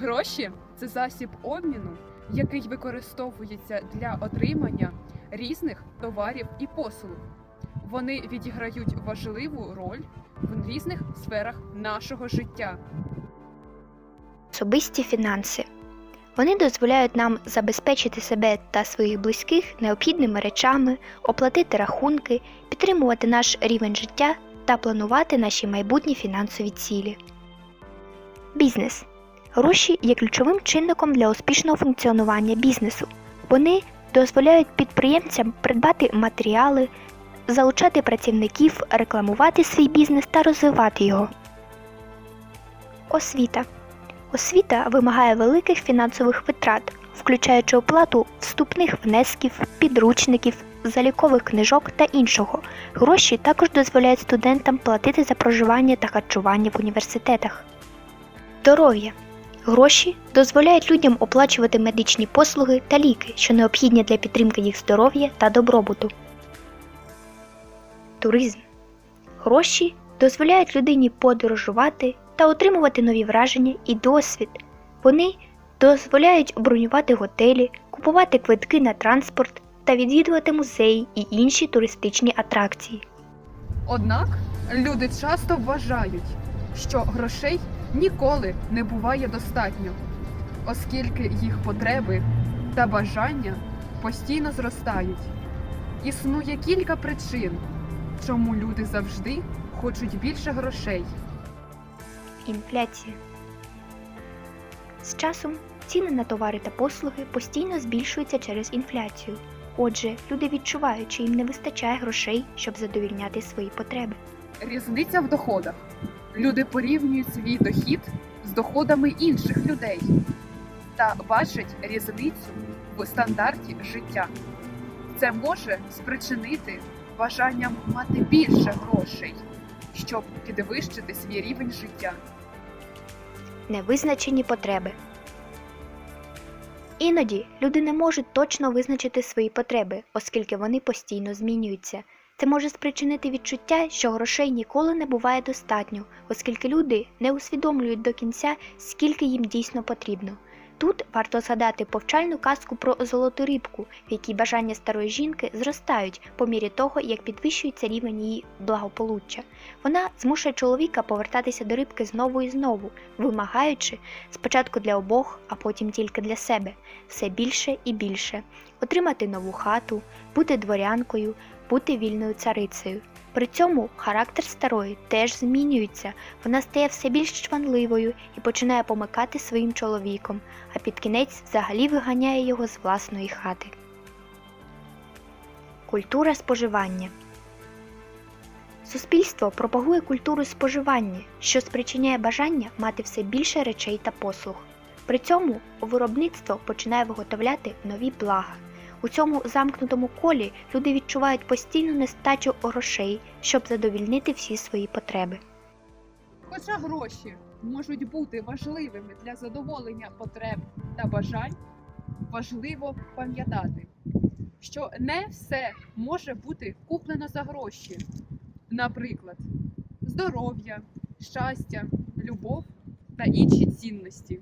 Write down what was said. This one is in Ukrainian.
Гроші це засіб обміну, який використовується для отримання різних товарів і послуг. Вони відіграють важливу роль в різних сферах нашого життя. Особисті фінанси. Вони дозволяють нам забезпечити себе та своїх близьких необхідними речами, оплатити рахунки, підтримувати наш рівень життя та планувати наші майбутні фінансові цілі. Бізнес. Гроші є ключовим чинником для успішного функціонування бізнесу. Вони дозволяють підприємцям придбати матеріали, залучати працівників, рекламувати свій бізнес та розвивати його. Освіта. Освіта вимагає великих фінансових витрат, включаючи оплату вступних внесків, підручників, залікових книжок та іншого. Гроші також дозволяють студентам платити за проживання та харчування в університетах. Здоров'я. Гроші дозволяють людям оплачувати медичні послуги та ліки, що необхідні для підтримки їх здоров'я та добробуту. Туризм. Гроші дозволяють людині подорожувати та отримувати нові враження і досвід. Вони дозволяють бронювати готелі, купувати квитки на транспорт та відвідувати музеї і інші туристичні атракції. Однак люди часто вважають, що грошей ніколи не буває достатньо, оскільки їх потреби та бажання постійно зростають. Існує кілька причин, чому люди завжди хочуть більше грошей. Інфляція. З часом ціни на товари та послуги постійно збільшуються через інфляцію. Отже, люди відчувають, що їм не вистачає грошей, щоб задовільняти свої потреби. Різниця в доходах. Люди порівнюють свій дохід з доходами інших людей та бачать різницю в стандарті життя. Це може спричинити бажанням мати більше грошей, щоб підвищити свій рівень життя. Невизначені потреби. Іноді люди не можуть точно визначити свої потреби, оскільки вони постійно змінюються. Це може спричинити відчуття, що грошей ніколи не буває достатньо, оскільки люди не усвідомлюють до кінця, скільки їм дійсно потрібно. Тут варто згадати повчальну казку про золоту рибку, в якій бажання старої жінки зростають по мірі того, як підвищується рівень її благополуччя. Вона змушує чоловіка повертатися до рибки знову і знову, вимагаючи спочатку для обох, а потім тільки для себе, все більше і більше, отримати нову хату, бути дворянкою, бути вільною царицею. При цьому характер старої теж змінюється, вона стає все більш чванливою і починає помикати своїм чоловіком, а під кінець взагалі виганяє його з власної хати. Культура споживання Суспільство пропагує культуру споживання, що спричиняє бажання мати все більше речей та послуг. При цьому виробництво починає виготовляти нові блага. У цьому замкнутому колі люди відчувають постійну нестачу грошей, щоб задовільнити всі свої потреби. Хоча гроші можуть бути важливими для задоволення потреб та бажань, важливо пам'ятати, що не все може бути куплено за гроші. Наприклад, здоров'я, щастя, любов та інші цінності.